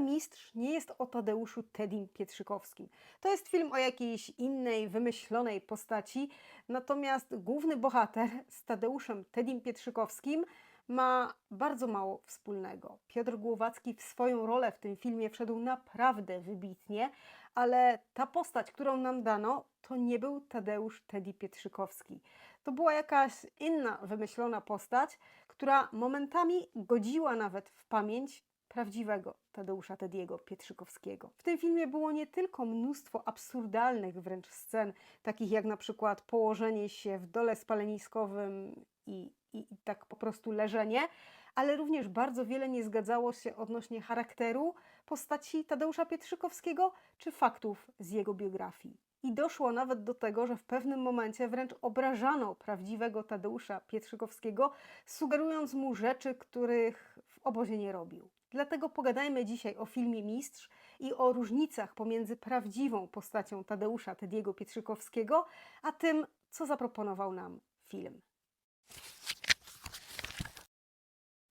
Mistrz nie jest o Tadeuszu Tedim Pietrzykowskim. To jest film o jakiejś innej, wymyślonej postaci, natomiast główny bohater z Tadeuszem Tedim Pietrzykowskim ma bardzo mało wspólnego. Piotr Głowacki w swoją rolę w tym filmie wszedł naprawdę wybitnie, ale ta postać, którą nam dano, to nie był Tadeusz Teddy Pietrzykowski. To była jakaś inna, wymyślona postać, która momentami godziła nawet w pamięć prawdziwego Tadeusza Tediego Pietrzykowskiego. W tym filmie było nie tylko mnóstwo absurdalnych wręcz scen, takich jak na przykład położenie się w dole spaleniskowym i, i, i tak po prostu leżenie, ale również bardzo wiele nie zgadzało się odnośnie charakteru postaci Tadeusza Pietrzykowskiego czy faktów z jego biografii. I doszło nawet do tego, że w pewnym momencie wręcz obrażano prawdziwego Tadeusza Pietrzykowskiego, sugerując mu rzeczy, których w obozie nie robił. Dlatego pogadajmy dzisiaj o filmie Mistrz i o różnicach pomiędzy prawdziwą postacią Tadeusza Tediego Pietrzykowskiego, a tym, co zaproponował nam film.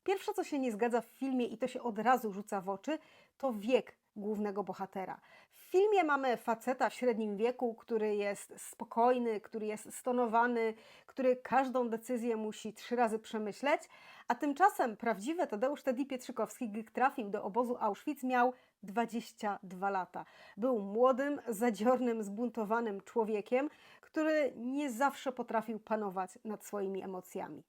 Pierwsze, co się nie zgadza w filmie i to się od razu rzuca w oczy, to wiek głównego bohatera. Filmie mamy faceta w średnim wieku, który jest spokojny, który jest stonowany, który każdą decyzję musi trzy razy przemyśleć, a tymczasem prawdziwy Tadeusz Teddy Pietrzykowski, gdy trafił do obozu Auschwitz, miał 22 lata. Był młodym, zadziornym, zbuntowanym człowiekiem, który nie zawsze potrafił panować nad swoimi emocjami.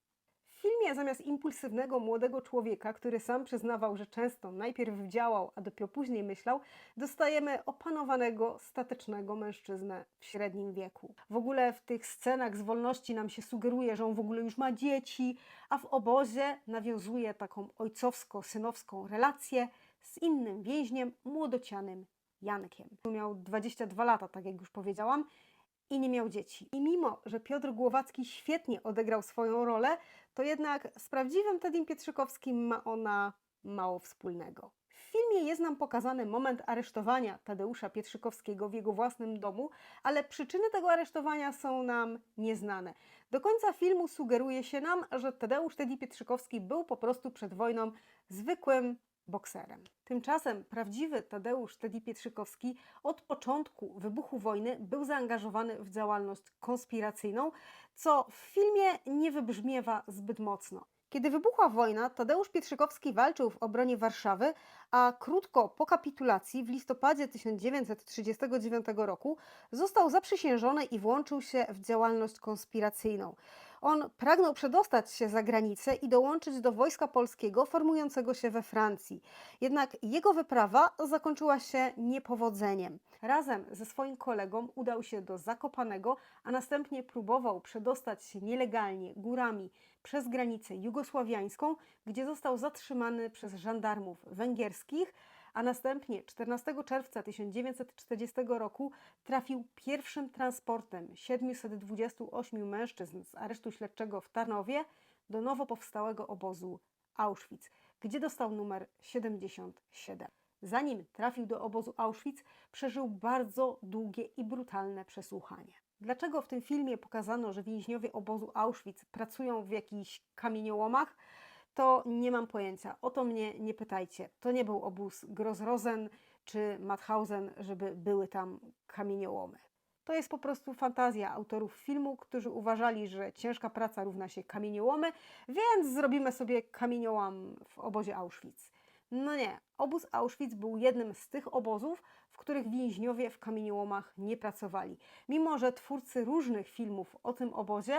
Filmie zamiast impulsywnego młodego człowieka, który sam przyznawał, że często najpierw działał, a dopiero później myślał, dostajemy opanowanego, statecznego mężczyznę w średnim wieku. W ogóle w tych scenach z wolności nam się sugeruje, że on w ogóle już ma dzieci, a w obozie nawiązuje taką ojcowsko-synowską relację z innym więźniem, młodocianym Jankiem. Miał 22 lata, tak jak już powiedziałam, i nie miał dzieci. I mimo, że Piotr Głowacki świetnie odegrał swoją rolę, to jednak z prawdziwym Tedim Pietrzykowskim ma ona mało wspólnego. W filmie jest nam pokazany moment aresztowania Tadeusza Pietrzykowskiego w jego własnym domu, ale przyczyny tego aresztowania są nam nieznane. Do końca filmu sugeruje się nam, że Tadeusz Teddy Pietrzykowski był po prostu przed wojną zwykłym bokserem. Tymczasem prawdziwy Tadeusz Teddy Pietrzykowski od początku wybuchu wojny był zaangażowany w działalność konspiracyjną, co w filmie nie wybrzmiewa zbyt mocno. Kiedy wybuchła wojna, Tadeusz Pietrzykowski walczył w obronie Warszawy, a krótko po kapitulacji w listopadzie 1939 roku został zaprzysiężony i włączył się w działalność konspiracyjną. On pragnął przedostać się za granicę i dołączyć do wojska polskiego formującego się we Francji. Jednak jego wyprawa zakończyła się niepowodzeniem. Razem ze swoim kolegą udał się do Zakopanego, a następnie próbował przedostać się nielegalnie górami przez granicę jugosławiańską, gdzie został zatrzymany przez żandarmów węgierskich, a następnie 14 czerwca 1940 roku trafił pierwszym transportem 728 mężczyzn z aresztu śledczego w Tarnowie do nowo powstałego obozu Auschwitz, gdzie dostał numer 77. Zanim trafił do obozu Auschwitz, przeżył bardzo długie i brutalne przesłuchanie. Dlaczego w tym filmie pokazano, że więźniowie obozu Auschwitz pracują w jakichś kamieniołomach? To nie mam pojęcia. O to mnie nie pytajcie. To nie był obóz Grossrosen czy Mauthausen, żeby były tam kamieniołomy. To jest po prostu fantazja autorów filmu, którzy uważali, że ciężka praca równa się kamieniołomy, więc zrobimy sobie kamieniołam w obozie Auschwitz. No nie, obóz Auschwitz był jednym z tych obozów, w których więźniowie w kamieniołomach nie pracowali. Mimo, że twórcy różnych filmów o tym obozie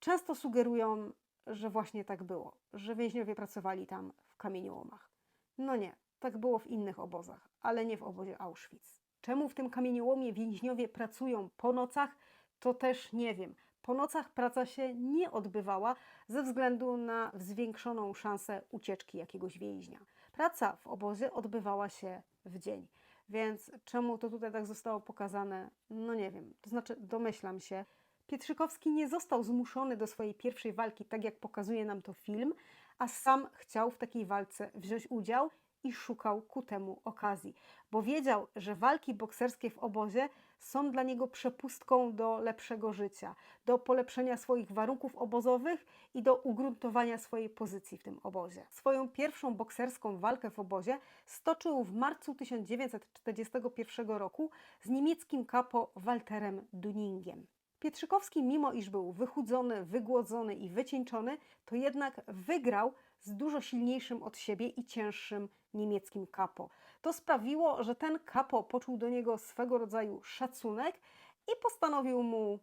często sugerują, że właśnie tak było, że więźniowie pracowali tam w kamieniołomach. No nie, tak było w innych obozach, ale nie w obozie Auschwitz. Czemu w tym kamieniołomie więźniowie pracują po nocach, to też nie wiem. Po nocach praca się nie odbywała ze względu na zwiększoną szansę ucieczki jakiegoś więźnia. Praca w obozie odbywała się w dzień. Więc czemu to tutaj tak zostało pokazane? No nie wiem. To znaczy, domyślam się, Pietrzykowski nie został zmuszony do swojej pierwszej walki, tak jak pokazuje nam to film, a sam chciał w takiej walce wziąć udział i szukał ku temu okazji, bo wiedział, że walki bokserskie w obozie są dla niego przepustką do lepszego życia, do polepszenia swoich warunków obozowych i do ugruntowania swojej pozycji w tym obozie. Swoją pierwszą bokserską walkę w obozie stoczył w marcu 1941 roku z niemieckim kapo Walterem Duningiem. Pietrzykowski, mimo iż był wychudzony, wygłodzony i wycieńczony, to jednak wygrał z dużo silniejszym od siebie i cięższym niemieckim kapo. To sprawiło, że ten kapo poczuł do niego swego rodzaju szacunek i postanowił mu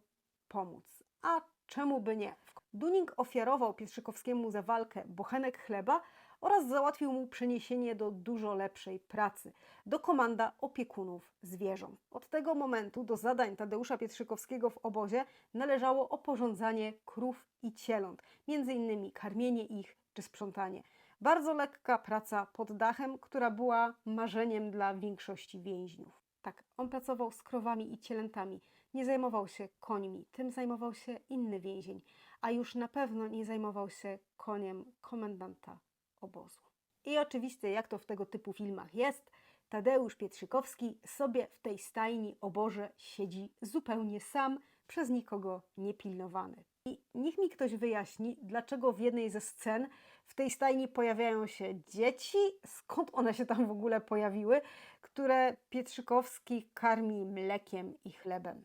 pomóc. A czemu by nie? Duning ofiarował Pietrzykowskiemu za walkę bochenek chleba oraz załatwił mu przeniesienie do dużo lepszej pracy, do komanda opiekunów zwierząt. Od tego momentu do zadań Tadeusza Pietrzykowskiego w obozie należało oporządzanie krów i cieląt, między innymi karmienie ich czy sprzątanie. Bardzo lekka praca pod dachem, która była marzeniem dla większości więźniów. Tak, on pracował z krowami i cielętami, nie zajmował się końmi, tym zajmował się inny więzień, a już na pewno nie zajmował się koniem komendanta obozu. I oczywiście, jak to w tego typu filmach jest, Tadeusz Pietrzykowski sobie w tej stajni oborze siedzi zupełnie sam, przez nikogo niepilnowany. I niech mi ktoś wyjaśni, dlaczego w jednej ze scen w tej stajni pojawiają się dzieci, skąd one się tam w ogóle pojawiły, które Pietrzykowski karmi mlekiem i chlebem.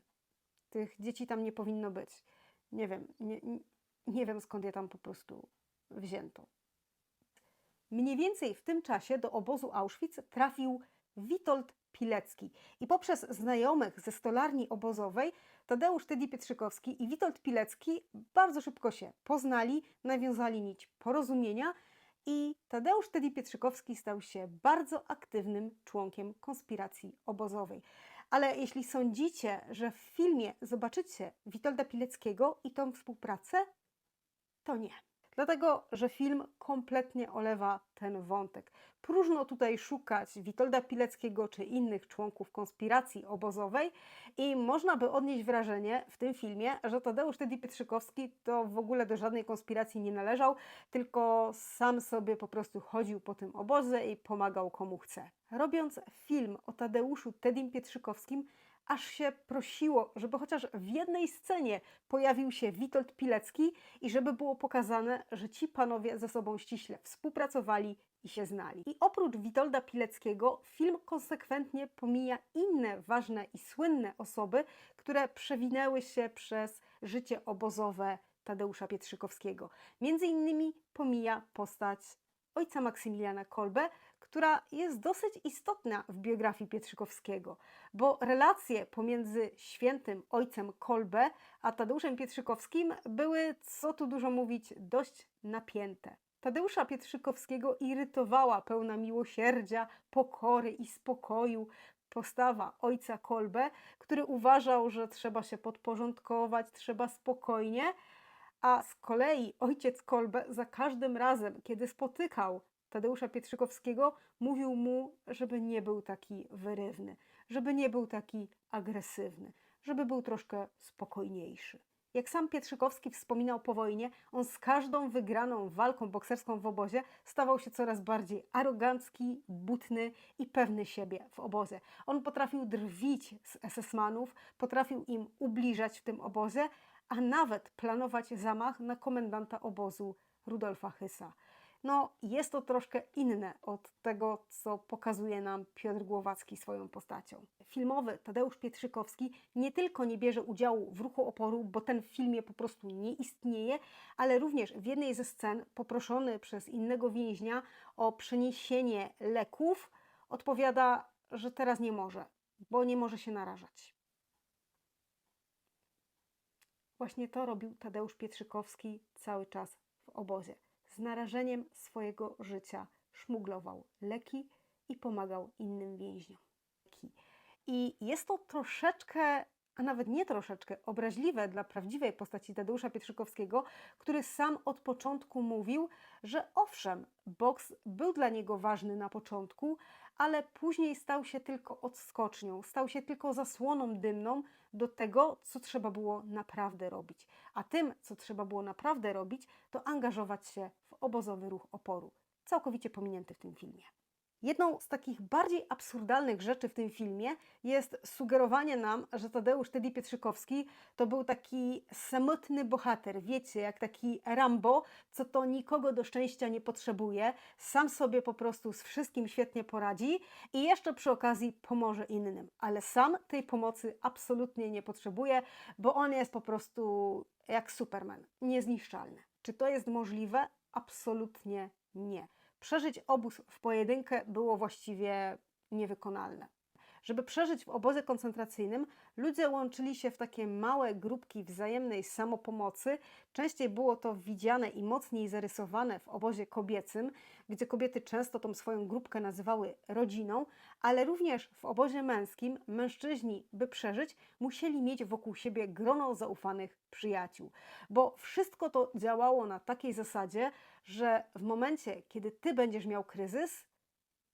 Tych dzieci tam nie powinno być. Nie wiem, nie, nie wiem skąd je tam po prostu wzięto. Mniej więcej w tym czasie do obozu Auschwitz trafił Witold Pilecki i poprzez znajomych ze stolarni obozowej Tadeusz Tedy Pietrzykowski i Witold Pilecki bardzo szybko się poznali, nawiązali nić porozumienia i Tadeusz Tedy Pietrzykowski stał się bardzo aktywnym członkiem konspiracji obozowej. Ale jeśli sądzicie, że w filmie zobaczycie Witolda Pileckiego i tą współpracę, to nie. Dlatego, że film kompletnie olewa ten wątek. Próżno tutaj szukać Witolda Pileckiego czy innych członków konspiracji obozowej i można by odnieść wrażenie w tym filmie, że Tadeusz Tedy Pietrzykowski to w ogóle do żadnej konspiracji nie należał, tylko sam sobie po prostu chodził po tym obozie i pomagał komu chce. Robiąc film o Tadeuszu Tedim Pietrzykowskim, aż się prosiło, żeby chociaż w jednej scenie pojawił się Witold Pilecki i żeby było pokazane, że ci panowie ze sobą ściśle współpracowali i się znali. I oprócz Witolda Pileckiego film konsekwentnie pomija inne ważne i słynne osoby, które przewinęły się przez życie obozowe Tadeusza Pietrzykowskiego. Między innymi pomija postać ojca Maksymiliana Kolbe, która jest dosyć istotna w biografii Pietrzykowskiego, bo relacje pomiędzy świętym ojcem Kolbe a Tadeuszem Pietrzykowskim były, co tu dużo mówić, dość napięte. Tadeusza Pietrzykowskiego irytowała pełna miłosierdzia, pokory i spokoju postawa ojca Kolbe, który uważał, że trzeba się podporządkować, trzeba spokojnie, a z kolei ojciec Kolbe za każdym razem, kiedy spotykał Tadeusza Pietrzykowskiego, mówił mu, żeby nie był taki wyrywny, żeby nie był taki agresywny, żeby był troszkę spokojniejszy. Jak sam Pietrzykowski wspominał po wojnie, on z każdą wygraną walką bokserską w obozie stawał się coraz bardziej arogancki, butny i pewny siebie w obozie. On potrafił drwić z SS-manów, potrafił im ubliżać w tym obozie, a nawet planować zamach na komendanta obozu Rudolfa Hysa. No, jest to troszkę inne od tego, co pokazuje nam Piotr Głowacki swoją postacią. Filmowy Tadeusz Pietrzykowski nie tylko nie bierze udziału w ruchu oporu, bo ten w filmie po prostu nie istnieje, ale również w jednej ze scen poproszony przez innego więźnia o przeniesienie leków, odpowiada, że teraz nie może, bo nie może się narażać. Właśnie to robił Tadeusz Pietrzykowski cały czas w obozie z narażeniem swojego życia szmuglował leki i pomagał innym więźniom. I jest to troszeczkę, a nawet nie troszeczkę, obraźliwe dla prawdziwej postaci Tadeusza Pietrzykowskiego, który sam od początku mówił, że owszem, boks był dla niego ważny na początku, ale później stał się tylko odskocznią, stał się tylko zasłoną dymną do tego, co trzeba było naprawdę robić. A tym, co trzeba było naprawdę robić, to angażować się obozowy ruch oporu, całkowicie pominięty w tym filmie. Jedną z takich bardziej absurdalnych rzeczy w tym filmie jest sugerowanie nam, że Tadeusz Teddy Pietrzykowski to był taki samotny bohater, wiecie, jak taki Rambo, co to nikogo do szczęścia nie potrzebuje, sam sobie po prostu z wszystkim świetnie poradzi i jeszcze przy okazji pomoże innym, ale sam tej pomocy absolutnie nie potrzebuje, bo on jest po prostu jak Superman, niezniszczalny. Czy to jest możliwe? Absolutnie nie. Przeżyć obóz w pojedynkę było właściwie niewykonalne. Żeby przeżyć w obozie koncentracyjnym, ludzie łączyli się w takie małe grupki wzajemnej samopomocy. Częściej było to widziane i mocniej zarysowane w obozie kobiecym, gdzie kobiety często tą swoją grupkę nazywały rodziną, ale również w obozie męskim mężczyźni, by przeżyć, musieli mieć wokół siebie grono zaufanych przyjaciół, bo wszystko to działało na takiej zasadzie, że w momencie, kiedy ty będziesz miał kryzys,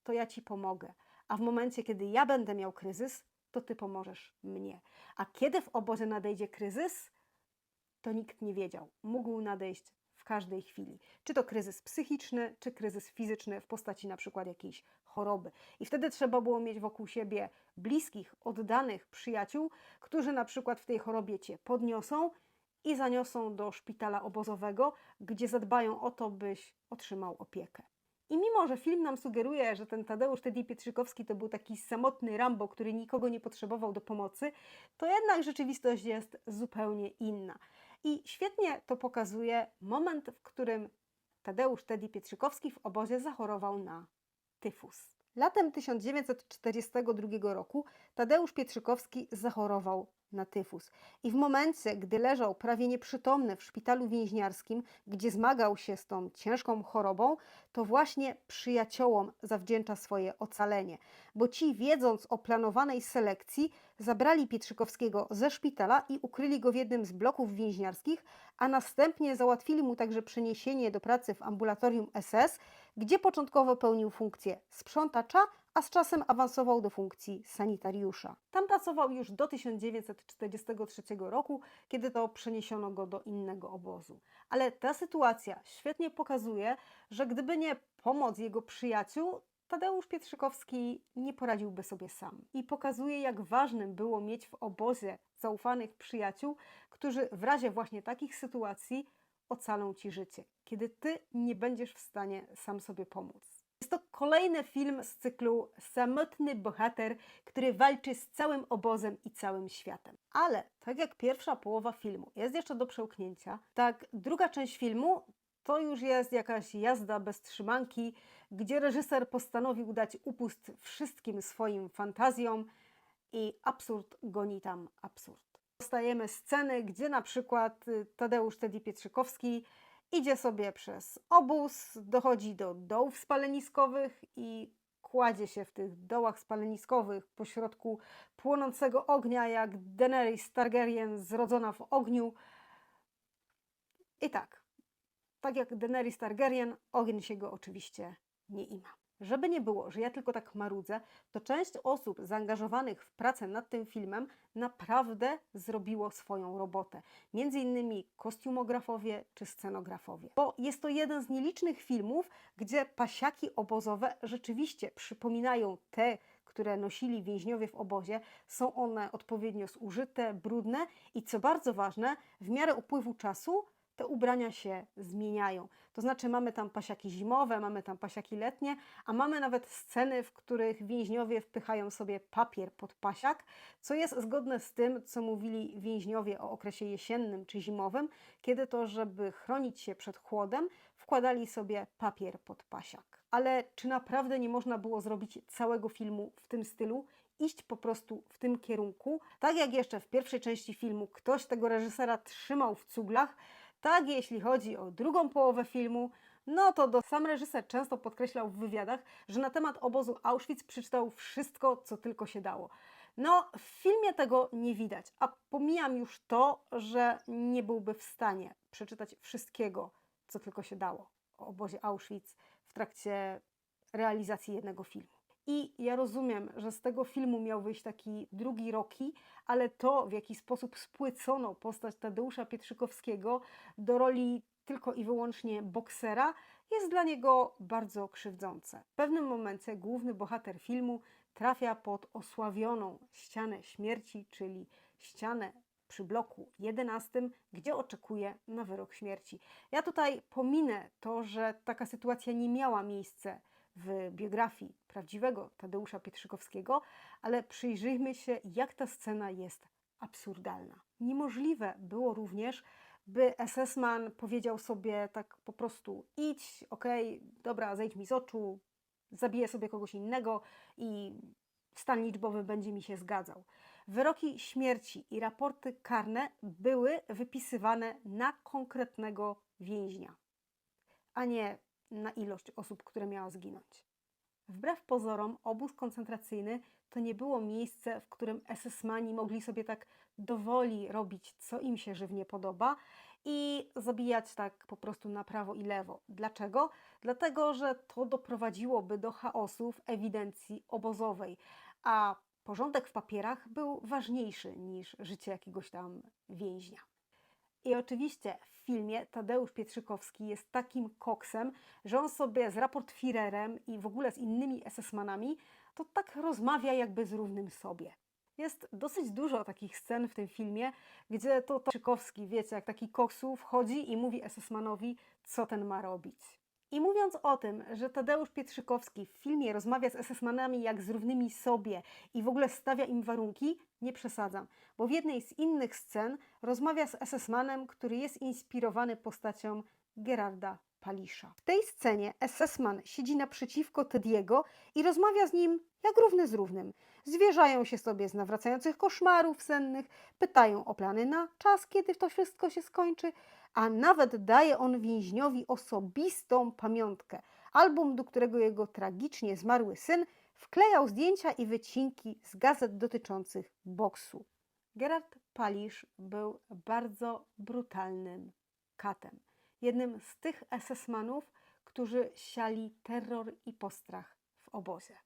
to ja ci pomogę a w momencie, kiedy ja będę miał kryzys, to ty pomożesz mnie. A kiedy w obozie nadejdzie kryzys, to nikt nie wiedział. Mógł nadejść w każdej chwili. Czy to kryzys psychiczny, czy kryzys fizyczny w postaci na przykład jakiejś choroby. I wtedy trzeba było mieć wokół siebie bliskich, oddanych przyjaciół, którzy na przykład w tej chorobie cię podniosą i zaniosą do szpitala obozowego, gdzie zadbają o to, byś otrzymał opiekę. I mimo, że film nam sugeruje, że ten Tadeusz Teddy Pietrzykowski to był taki samotny Rambo, który nikogo nie potrzebował do pomocy, to jednak rzeczywistość jest zupełnie inna. I świetnie to pokazuje moment, w którym Tadeusz Teddy Pietrzykowski w obozie zachorował na tyfus. Latem 1942 roku Tadeusz Pietrzykowski zachorował na tyfus. I w momencie, gdy leżał prawie nieprzytomny w szpitalu więźniarskim, gdzie zmagał się z tą ciężką chorobą, to właśnie przyjaciołom zawdzięcza swoje ocalenie, bo ci, wiedząc o planowanej selekcji, zabrali Pietrzykowskiego ze szpitala i ukryli go w jednym z bloków więźniarskich, a następnie załatwili mu także przeniesienie do pracy w ambulatorium SS, gdzie początkowo pełnił funkcję sprzątacza, a z czasem awansował do funkcji sanitariusza. Tam pracował już do 1943 roku, kiedy to przeniesiono go do innego obozu. Ale ta sytuacja świetnie pokazuje, że gdyby nie pomoc jego przyjaciół, Tadeusz Pietrzykowski nie poradziłby sobie sam. I pokazuje, jak ważnym było mieć w obozie zaufanych przyjaciół, którzy w razie właśnie takich sytuacji ocalą ci życie, kiedy ty nie będziesz w stanie sam sobie pomóc. Jest to kolejny film z cyklu Samotny bohater, który walczy z całym obozem i całym światem. Ale tak jak pierwsza połowa filmu jest jeszcze do przełknięcia, tak druga część filmu to już jest jakaś jazda bez trzymanki, gdzie reżyser postanowił dać upust wszystkim swoim fantazjom i absurd goni tam absurd. Dostajemy sceny, gdzie na przykład y, Tadeusz Teddy Pietrzykowski idzie sobie przez obóz, dochodzi do dołów spaleniskowych i kładzie się w tych dołach spaleniskowych pośrodku płonącego ognia, jak Daenerys Targaryen zrodzona w ogniu. I tak, tak jak Daenerys Targaryen, ogień się go oczywiście nie ima. Żeby nie było, że ja tylko tak marudzę, to część osób zaangażowanych w pracę nad tym filmem naprawdę zrobiło swoją robotę. Między innymi kostiumografowie czy scenografowie. Bo jest to jeden z nielicznych filmów, gdzie pasiaki obozowe rzeczywiście przypominają te, które nosili więźniowie w obozie. Są one odpowiednio zużyte, brudne i co bardzo ważne, w miarę upływu czasu te ubrania się zmieniają. To znaczy mamy tam pasiaki zimowe, mamy tam pasiaki letnie, a mamy nawet sceny, w których więźniowie wpychają sobie papier pod pasiak, co jest zgodne z tym, co mówili więźniowie o okresie jesiennym czy zimowym, kiedy to, żeby chronić się przed chłodem, wkładali sobie papier pod pasiak. Ale czy naprawdę nie można było zrobić całego filmu w tym stylu? iść po prostu w tym kierunku. Tak jak jeszcze w pierwszej części filmu ktoś tego reżysera trzymał w cuglach, tak, jeśli chodzi o drugą połowę filmu, no to do sam reżyser często podkreślał w wywiadach, że na temat obozu Auschwitz przeczytał wszystko, co tylko się dało. No, w filmie tego nie widać, a pomijam już to, że nie byłby w stanie przeczytać wszystkiego, co tylko się dało o obozie Auschwitz w trakcie realizacji jednego filmu. I ja rozumiem, że z tego filmu miał wyjść taki drugi Rocky, ale to, w jaki sposób spłycono postać Tadeusza Pietrzykowskiego do roli tylko i wyłącznie boksera, jest dla niego bardzo krzywdzące. W pewnym momencie główny bohater filmu trafia pod osławioną ścianę śmierci, czyli ścianę przy bloku 11, gdzie oczekuje na wyrok śmierci. Ja tutaj pominę to, że taka sytuacja nie miała miejsca w biografii prawdziwego Tadeusza Pietrzykowskiego, ale przyjrzyjmy się, jak ta scena jest absurdalna. Niemożliwe było również, by SS-man powiedział sobie tak po prostu idź, okej, dobra, zejdź mi z oczu, zabiję sobie kogoś innego i stan liczbowy będzie mi się zgadzał. Wyroki śmierci i raporty karne były wypisywane na konkretnego więźnia, a nie na ilość osób, które miała zginąć. Wbrew pozorom, obóz koncentracyjny to nie było miejsce, w którym SS-mani mogli sobie tak dowoli robić, co im się żywnie podoba i zabijać tak po prostu na prawo i lewo. Dlaczego? Dlatego, że to doprowadziłoby do chaosu w ewidencji obozowej, a porządek w papierach był ważniejszy niż życie jakiegoś tam więźnia. I oczywiście w filmie Tadeusz Pietrzykowski jest takim koksem, że on sobie z raportfirerem i w ogóle z innymi SS-manami to tak rozmawia jakby z równym sobie. Jest dosyć dużo takich scen w tym filmie, gdzie to Pietrzykowski, wiecie, jak taki koksu wchodzi i mówi SS-manowi, co ten ma robić. I mówiąc o tym, że Tadeusz Pietrzykowski w filmie rozmawia z SS-manami jak z równymi sobie i w ogóle stawia im warunki, nie przesadzam, bo w jednej z innych scen rozmawia z SS-manem, który jest inspirowany postacią Gerarda Palisza. W tej scenie SS-man siedzi naprzeciwko Tediego i rozmawia z nim jak równy z równym. Zwierzają się sobie z nawracających koszmarów sennych, pytają o plany na czas, kiedy to wszystko się skończy, a nawet daje on więźniowi osobistą pamiątkę. Album, do którego jego tragicznie zmarły syn wklejał zdjęcia i wycinki z gazet dotyczących boksu. Gerard Palisz był bardzo brutalnym katem. Jednym z tych SS-manów, którzy siali terror i postrach w obozie.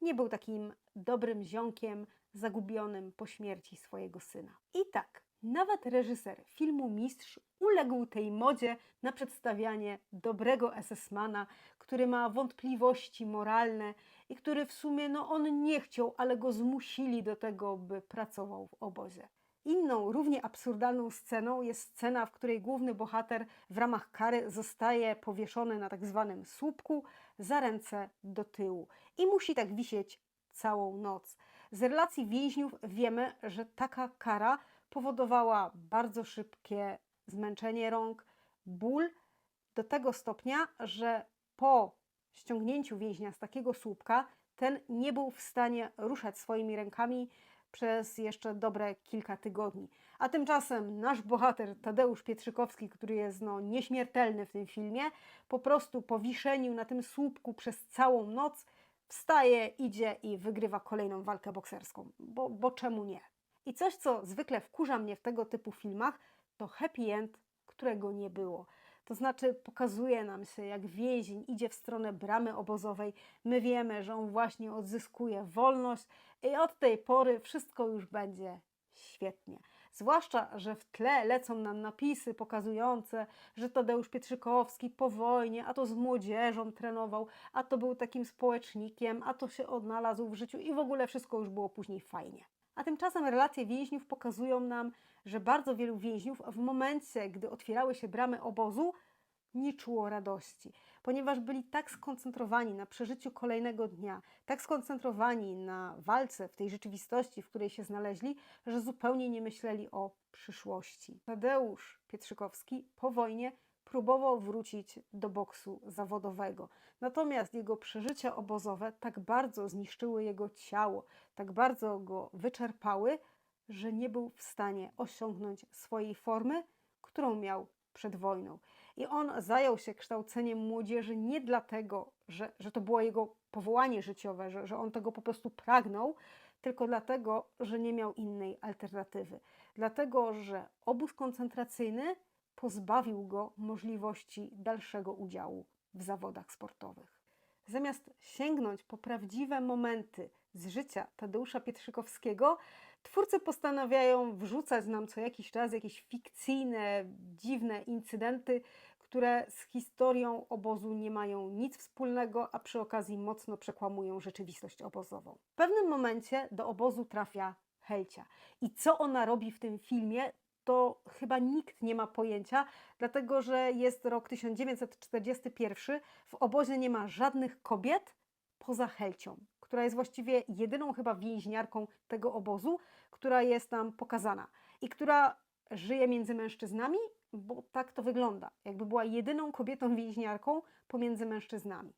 Nie był takim dobrym ziomkiem zagubionym po śmierci swojego syna. I tak, nawet reżyser filmu Mistrz uległ tej modzie na przedstawianie dobrego SS-mana, który ma wątpliwości moralne i który w sumie no on nie chciał, ale go zmusili do tego, by pracował w obozie. Inną, równie absurdalną sceną jest scena, w której główny bohater w ramach kary zostaje powieszony na tak zwanym słupku za ręce do tyłu i musi tak wisieć całą noc. Z relacji więźniów wiemy, że taka kara powodowała bardzo szybkie zmęczenie rąk, ból do tego stopnia, że po ściągnięciu więźnia z takiego słupka ten nie był w stanie ruszać swoimi rękami przez jeszcze dobre kilka tygodni. A tymczasem nasz bohater Tadeusz Pietrzykowski, który jest no, nieśmiertelny w tym filmie, po prostu po wiszeniu na tym słupku przez całą noc wstaje, idzie i wygrywa kolejną walkę bokserską. Bo, bo czemu nie? I coś, co zwykle wkurza mnie w tego typu filmach, to happy end, którego nie było. To znaczy pokazuje nam się, jak więzień idzie w stronę bramy obozowej. My wiemy, że on właśnie odzyskuje wolność i od tej pory wszystko już będzie świetnie. Zwłaszcza, że w tle lecą nam napisy pokazujące, że Tadeusz Pietrzykowski po wojnie, a to z młodzieżą trenował, a to był takim społecznikiem, a to się odnalazł w życiu i w ogóle wszystko już było później fajnie. A tymczasem relacje więźniów pokazują nam, że bardzo wielu więźniów w momencie, gdy otwierały się bramy obozu, nie czuło radości, ponieważ byli tak skoncentrowani na przeżyciu kolejnego dnia, tak skoncentrowani na walce w tej rzeczywistości, w której się znaleźli, że zupełnie nie myśleli o przyszłości. Tadeusz Pietrzykowski po wojnie próbował wrócić do boksu zawodowego. Natomiast jego przeżycia obozowe tak bardzo zniszczyły jego ciało, tak bardzo go wyczerpały, że nie był w stanie osiągnąć swojej formy, którą miał przed wojną. I on zajął się kształceniem młodzieży nie dlatego, że, że to było jego powołanie życiowe, że, że on tego po prostu pragnął, tylko dlatego, że nie miał innej alternatywy. Dlatego, że obóz koncentracyjny pozbawił go możliwości dalszego udziału w zawodach sportowych. Zamiast sięgnąć po prawdziwe momenty z życia Tadeusza Pietrzykowskiego, twórcy postanawiają wrzucać nam co jakiś czas jakieś fikcyjne, dziwne incydenty, które z historią obozu nie mają nic wspólnego, a przy okazji mocno przekłamują rzeczywistość obozową. W pewnym momencie do obozu trafia Helcia. I co ona robi w tym filmie, to chyba nikt nie ma pojęcia, dlatego że jest rok 1941, w obozie nie ma żadnych kobiet poza Helcią, która jest właściwie jedyną chyba więźniarką tego obozu, która jest tam pokazana i która żyje między mężczyznami, bo tak to wygląda, jakby była jedyną kobietą więźniarką pomiędzy mężczyznami.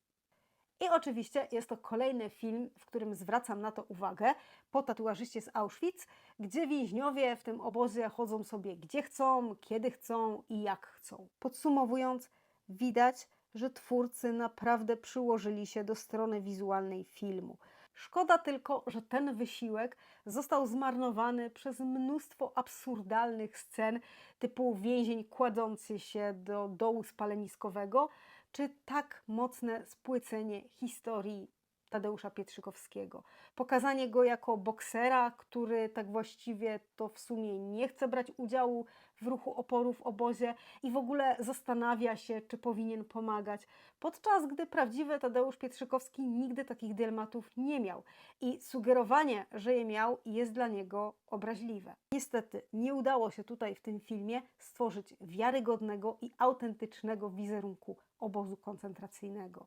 I oczywiście jest to kolejny film, w którym zwracam na to uwagę, po tatuażyście z Auschwitz, gdzie więźniowie w tym obozie chodzą sobie gdzie chcą, kiedy chcą i jak chcą. Podsumowując, widać, że twórcy naprawdę przyłożyli się do strony wizualnej filmu. Szkoda tylko, że ten wysiłek został zmarnowany przez mnóstwo absurdalnych scen, typu więzień kładący się do dołu spaleniskowego, czy tak mocne spłycenie historii Tadeusza Pietrzykowskiego. Pokazanie go jako boksera, który tak właściwie to w sumie nie chce brać udziału w ruchu oporu w obozie i w ogóle zastanawia się, czy powinien pomagać, podczas gdy prawdziwy Tadeusz Pietrzykowski nigdy takich dylematów nie miał i sugerowanie, że je miał, jest dla niego obraźliwe. Niestety nie udało się tutaj w tym filmie stworzyć wiarygodnego i autentycznego wizerunku obozu koncentracyjnego.